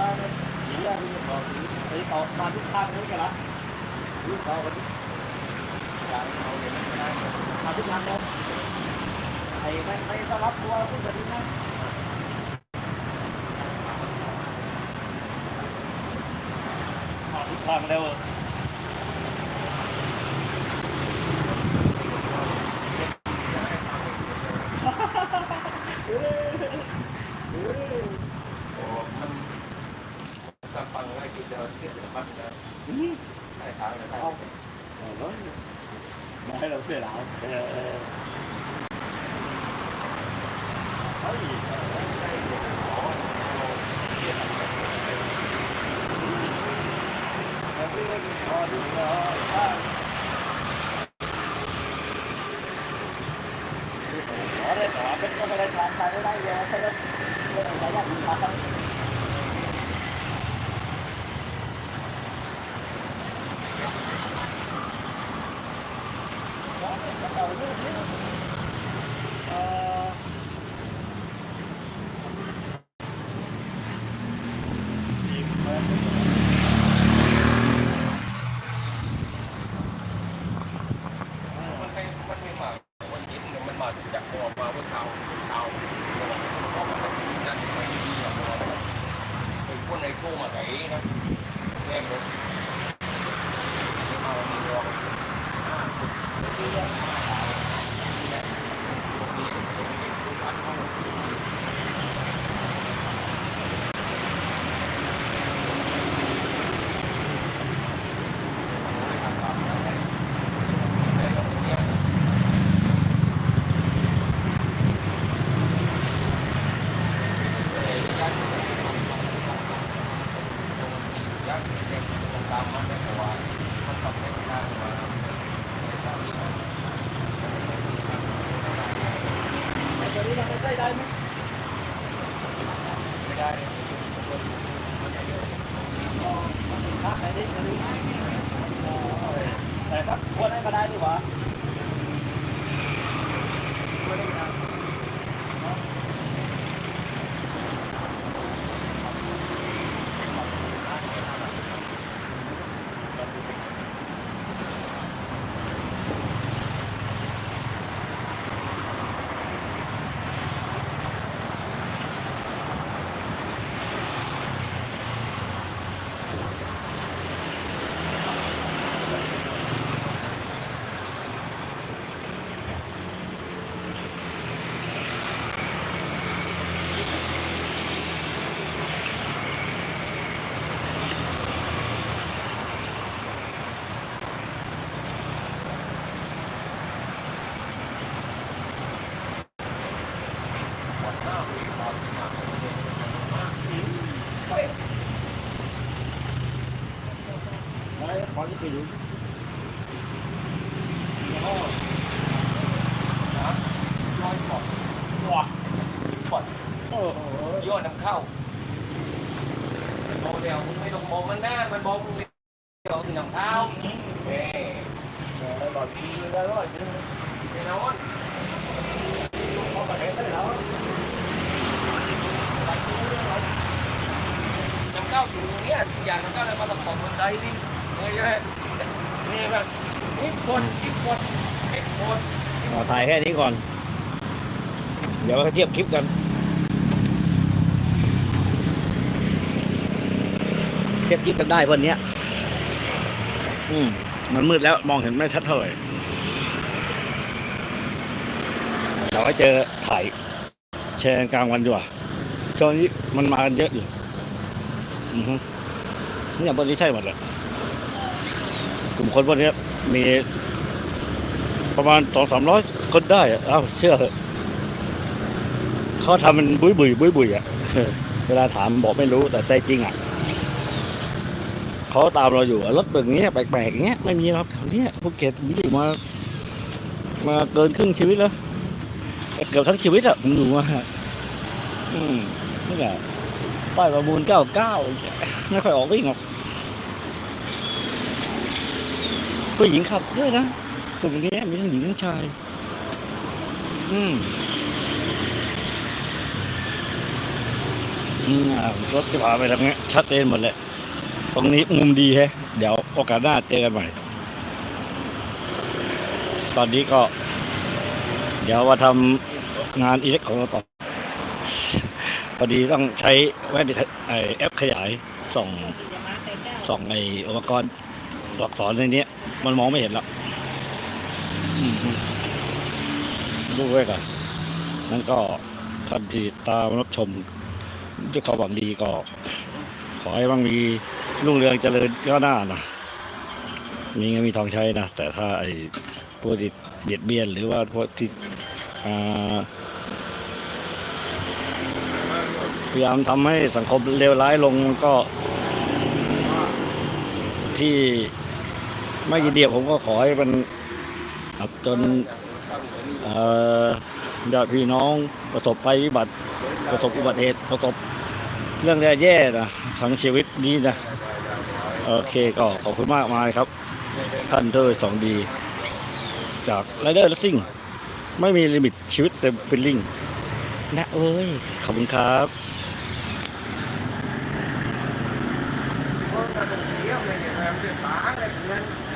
มาเลยสีอะไรเนี่บอกไปต่อมาทุกข้างนู้นกันละรู้ต่อกันที่อยางเอาเลยไม่ได้มาทุกทางเลยไอ้ไม่ไม่ต้อนรับตัวผู้จัดการมาทุกทางแล้ว โอ้มัน ทำฟังให้กินเดี๋ยวเสียถึงมันจะได้ทางเลยได้มาให้เราเสียแล้วเออเฮ้ยเร Oh, แต่ถ้าควรให้มาได้ดีกว่า ควรให้มาได้ Đấy, có những cái đúng ร้อยกว่า Wow. กว่า Ồ, ôi. ยอดนำเข้าบอกแล้วมึงไม่ต้องมองมันหน้ามันบอกมึงเดี๋ยวถึงนำเข้าเฮ้ Rồi, bảo chi ra rồi chứ แน่นอน không phải hết rồi đó นำเข้าอยู่เนี้ยอย่างนำเข้าแล้วมาตะขอบมันไดนี่เฮ้ยเลย นี่แบบนี่คนนี่คนไอ้คน Ờ, ถ่ายแค่นี้ก่อน เดี๋ยวเทียบคลิปกันเทียบคลิปกันได้วันเนี้ยอืมมันมืดแล้วมองเห็นไม่ชัดเท่าไหร่เราให้เจอถ่ายแชร์กลางวันดีกว่าช่วงนี้มันมากันเยอะอยู่อือฮึเนี่ยพวกนี้ใช่หมดเลย ลุ่มคนพวกนี้มีประมาณสองสามร้อยคนได้อะเอ้าเชื่อเขาทำมันบุยบุยบุยบุยอะเวลาถามบอกไม่รู้แต่ใจจริงอะเขาตามเราอยู่รถแบบนี้แปลกๆอย่างเงี้ยไม่มีหรอกแถวเนี้ยภูเก็ตมีอยู่มา มาเกินครึ่งชีวิตแล้วเกือบทั้งชีวิตอะผมดูมาอืมนี่แหละป้ายประมูลเก้าเก้าไม่ค่อยออกวิ่งหรอก ผู้หญิงขับด้วยนะกลุ่มนี้มีทั้งหญิงทั้งชาย อืมอืมรถจะพาไปทางนี้ชัดเจนหมดเลยตรงนี้มุมดีแฮะ เดี๋ยวโอกาสหน้าเจอกันใหม่ ตอนนี้ก็ เดี๋ยวมาทำงานอิเล็กของเราต่อพอดีต้องใช้แว่นไอแอปขยายส่องส่องไออุปกรณ์ ตัวอักษรในนี้มันมองไม่เห็นแล้วดูไว้ก่อนนั่นก็ท่านที่ตามรับชมด้วยความหวังดีก็ ขอให้บางมีรุ่งเรืองเจริญก้าวหน้านะมีเงินมีทองใช้นะ แต่ถ้าไอ้พวกที่เบียดเบียนหรือว่าพวกที่พยายามทำให้สังคมเลวร้ายลงมันก็ที่ ไม่ยินดีกับผมก็ขอให้มันจนญาติพี่น้องประสบภัยพิบัติประสบอุบัติเหตุประสบเรื่องแย่ๆนะทั้งชีวิตนี้นะโอเคก็ขอบคุณมากมายครับ ท่านเทอร์สองดี จากไรเดอร์และซิ่ง ไม่มีลิมิตชีวิตเต็มฟิลลิ่งนะเอ้ย ขอบคุณครับเพราะถ้าเป็นเที่ยวในเนี่ยมันอะไรอย่างนั้น